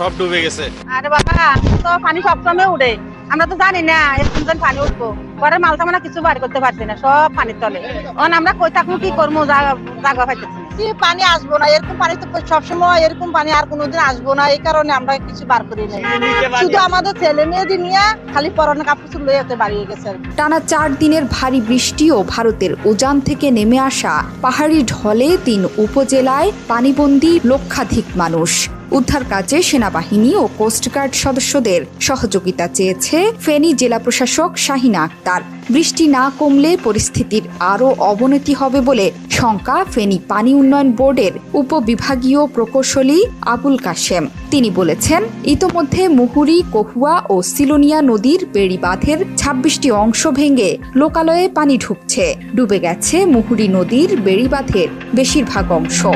সব ডুবে গেছে। আরে বাবা তো পানি সবসময় উঠে আমরা তো জানি না এরকম পানি উঠবো। ঘরের মাল সামানা কিছু বার করতে পারছি না সব পানির তলে। এখন আমরা কই থাকব কি করব? জায়গা জায়গা পাইতেছি কি পানি আসব না? এরকম পানি তো সবসময় এরকম পানি আর কোনোদিন আসব না। এই কারণে আমরা কিছু বার করি নাই। শুধু আমাদের ছেলে মেয়েদের নিয়ে খালি পরনে কাপড় লইয়া বাড়িয়ে গেছে টানা চার দিনের ভারী বৃষ্টি ও ভারতের উজান থেকে নেমে আসা পাহাড়ি ঢলে তিন উপজেলায় পানিবন্দী লক্ষাধিক মানুষ। উদ্ধার কাজে সেনাবাহিনী ও কোস্টগার্ড সদস্যদের সহযোগিতা চেয়েছে ফেনী জেলা প্রশাসক শাহিনা আক্তার। বৃষ্টি না কমলে পরিস্থিতির আরও অবনতি হবে বলে শঙ্কা ফেনী পানি উন্নয়ন বোর্ডের উপবিভাগীয় প্রকৌশলী আবুল কাশেম। তিনি বলেছেন, ইতোমধ্যে মুহুরী, কহুয়া ও সিলোনিয়া নদীর বেড়িবাঁধের ছাব্বিশটি অংশ ভেঙে লোকালয়ে পানি ঢুকছে। ডুবে গেছে মুহুরী নদীর বেড়িবাঁধের বেশিরভাগ অংশ।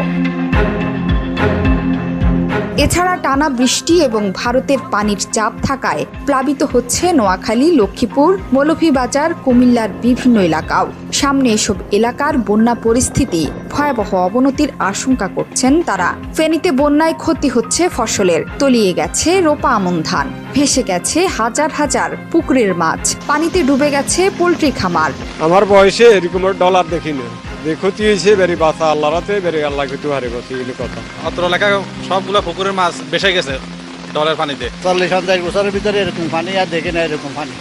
এছাড়া টানা বৃষ্টি এবং ভারতের পানির চাপ থাকায় প্লাবিত হচ্ছে নোয়াখালী, লক্ষ্মীপুর, মৌলভীবাজার, কুমিল্লার বিভিন্ন এলাকাও। সামনে এসব এলাকার বন্যা পরিস্থিতি ভয়াবহ অবনতির আশঙ্কা করছেন তারা। ফেনীতে বন্যায় ক্ষতি হচ্ছে ফসলের। তলিয়ে গেছে রোপা আমন ধান। ভেসে গেছে হাজার হাজার পুকুরের মাছ। পানিতে ডুবে গেছে পোলট্রি খামার। আমার বয়সে এরকম ডলার দেখি না যে ক্ষতি হয়েছে বেরি বাসা আল্লাহ রাতে বেরি আল্লাহ কিছু হারে গেছে এগুলো কথা। অত্র এলাকায় সবগুলো পুকুরের মাছ ভেসে গেছে ডলের পানিতে। চল্লিশ পঞ্চাশ বছরের ভিতরে এরকম পানি আর দেখি না এরকম পানি।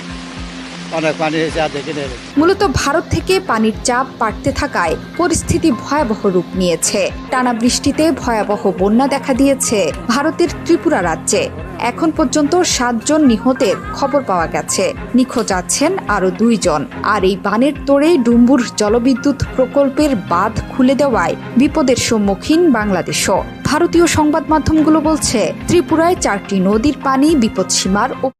অনেক পানি হয়েছে আর দেখি না মূলত ভারত থেকে পানির চাপ বাড়তে থাকায় পরিস্থিতি ভয়াবহ রূপ নিয়েছে। টানা বৃষ্টিতে ভয়াবহ বন্যা দেখা দিয়েছে ভারতের ত্রিপুরা রাজ্যে। এখন পর্যন্ত সাতজন নিহতের খবর পাওয়া গেছে। নিখোঁজ আছেন আরও দুইজন। আর এই বানের তোড়ে ডুম্বুর জলবিদ্যুৎ প্রকল্পের বাঁধ খুলে দেওয়ায় বিপদের সম্মুখীন বাংলাদেশও। ভারতীয় সংবাদ মাধ্যমগুলো বলছে, ত্রিপুরায় চারটি নদীর পানি বিপদসীমার